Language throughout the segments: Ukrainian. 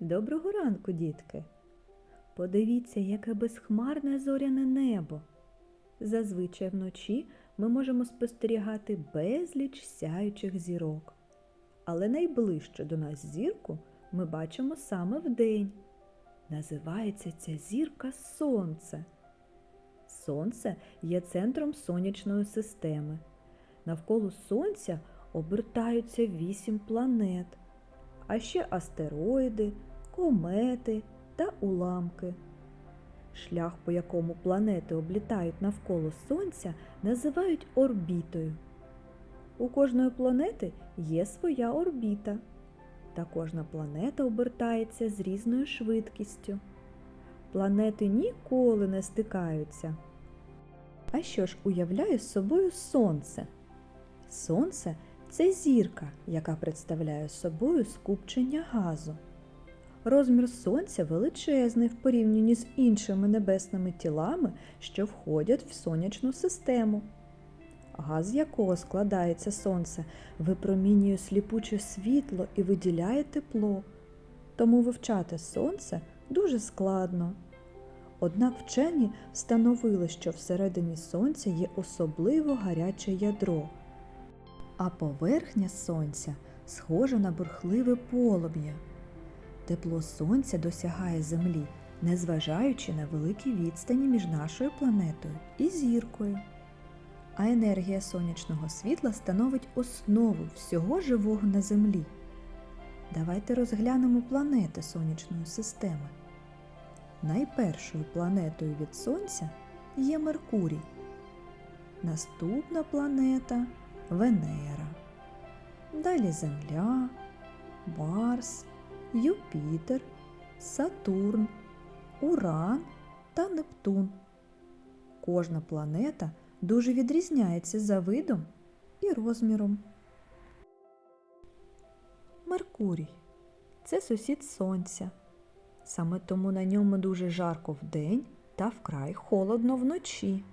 Доброго ранку, дітки! Подивіться, яке безхмарне зоряне небо. Зазвичай вночі ми можемо спостерігати безліч сяючих зірок. Але найближче до нас зірку ми бачимо саме вдень. Називається ця зірка Сонце. Сонце є центром сонячної системи. Навколо Сонця обертаються вісім планет, а ще астероїди, комети та уламки. Шлях, по якому планети облітають навколо Сонця, називають орбітою. У кожної планети є своя орбіта, та кожна планета обертається з різною швидкістю. Планети ніколи не стикаються. А що ж уявляє собою Сонце? Сонце це зірка, яка представляє собою скупчення газу. Розмір Сонця величезний в порівнянні з іншими небесними тілами, що входять в сонячну систему. Газ, якого складається сонце, випромінює сліпуче світло і виділяє тепло. Тому вивчати сонце дуже складно. Однак вчені встановили, що всередині сонця є особливо гаряче ядро, а поверхня сонця схожа на бурхливе полум'я. Тепло сонця досягає Землі, незважаючи на великі відстані між нашою планетою і зіркою. А енергія сонячного світла становить основу всього живого на Землі. Давайте розглянемо планети сонячної системи. Найпершою планетою від Сонця є Меркурій. Наступна планета Венера. Далі Земля, Марс, Юпітер, Сатурн, Уран та Нептун. Кожна планета дуже відрізняється за видом і розміром. Меркурій це сусід Сонця. Саме тому на ньому дуже жарко вдень та вкрай холодно вночі.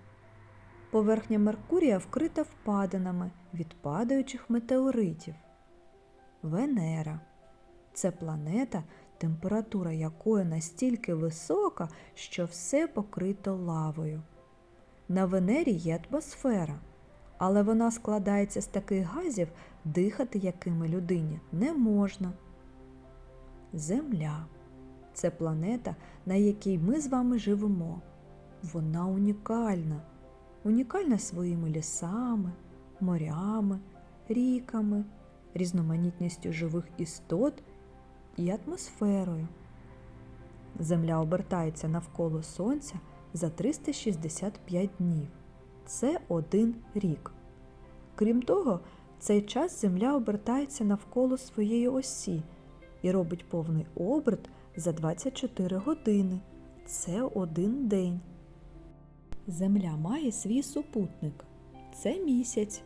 Поверхня Меркурія вкрита впадинами від падаючих метеоритів. Венера це планета, температура якої настільки висока, що все покрито лавою. На Венері є атмосфера, але вона складається з таких газів, дихати якими людині не можна. Земля це планета, на якій ми з вами живемо. Вона унікальна, унікальна своїми лісами, морями, ріками, різноманітністю живих істот і атмосферою. Земля обертається навколо Сонця за 365 днів. Це один рік. Крім того, в цей час Земля обертається навколо своєї осі і робить повний оберт за 24 години. Це один день. Земля має свій супутник. Це місяць.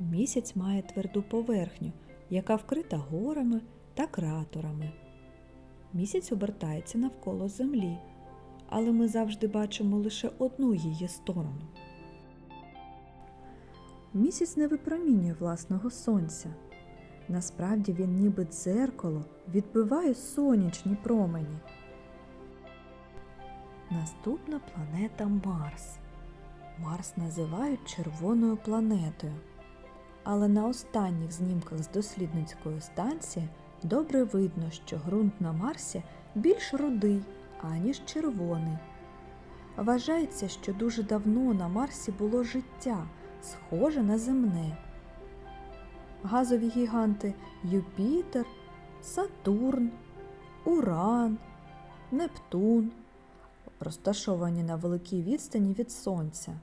Місяць має тверду поверхню, яка вкрита горами та кратерами. Місяць обертається навколо Землі, але ми завжди бачимо лише одну її сторону. Місяць не випромінює власного сонця. Насправді він ніби дзеркало відбиває сонячні промені. Наступна планета Марс. Марс називають червоною планетою. Але на останніх знімках з дослідницької станції добре видно, що ґрунт на Марсі більш рудий, аніж червоний. Вважається, що дуже давно на Марсі було життя, схоже на земне. Газові гіганти Юпітер, Сатурн, Уран, Нептун розташовані на великій відстані від Сонця.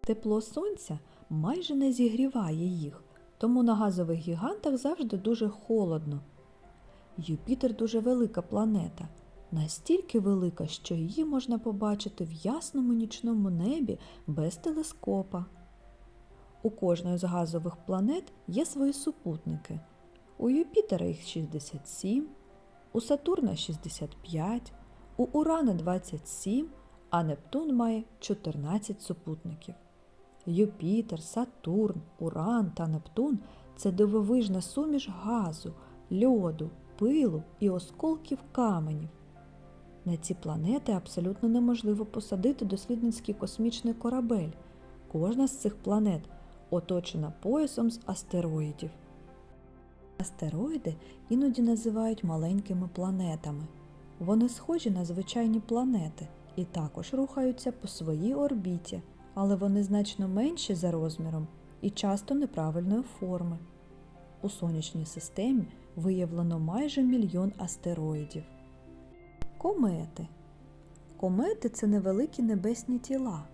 Тепло Сонця майже не зігріває їх, тому на газових гігантах завжди дуже холодно. Юпітер дуже велика планета, настільки велика, що її можна побачити в ясному нічному небі без телескопа. У кожної з газових планет є свої супутники. У Юпітера їх 67, у Сатурна 65, у Урана 27, а Нептун має 14 супутників. Юпітер, Сатурн, Уран та Нептун це дивовижна суміш газу, льоду, пилу і осколків каменів. На ці планети абсолютно неможливо посадити дослідницький космічний корабель. Кожна з цих планет оточена поясом з астероїдів. Астероїди іноді називають маленькими планетами. Вони схожі на звичайні планети і також рухаються по своїй орбіті, але вони значно менші за розміром і часто неправильної форми. У сонячній системі виявлено майже мільйон астероїдів. Комети. Комети це невеликі небесні тіла.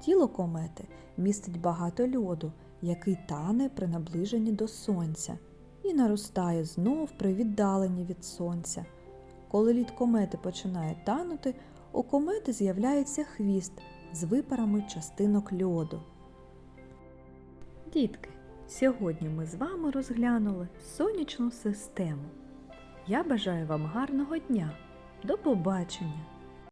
Тіло комети містить багато льоду, який тане при наближенні до сонця і наростає знов при віддаленні від сонця. Коли лід комети починає танути, у комети з'являється хвіст з випарами частинок льоду. Дітки, сьогодні ми з вами розглянули сонячну систему. Я бажаю вам гарного дня. До побачення!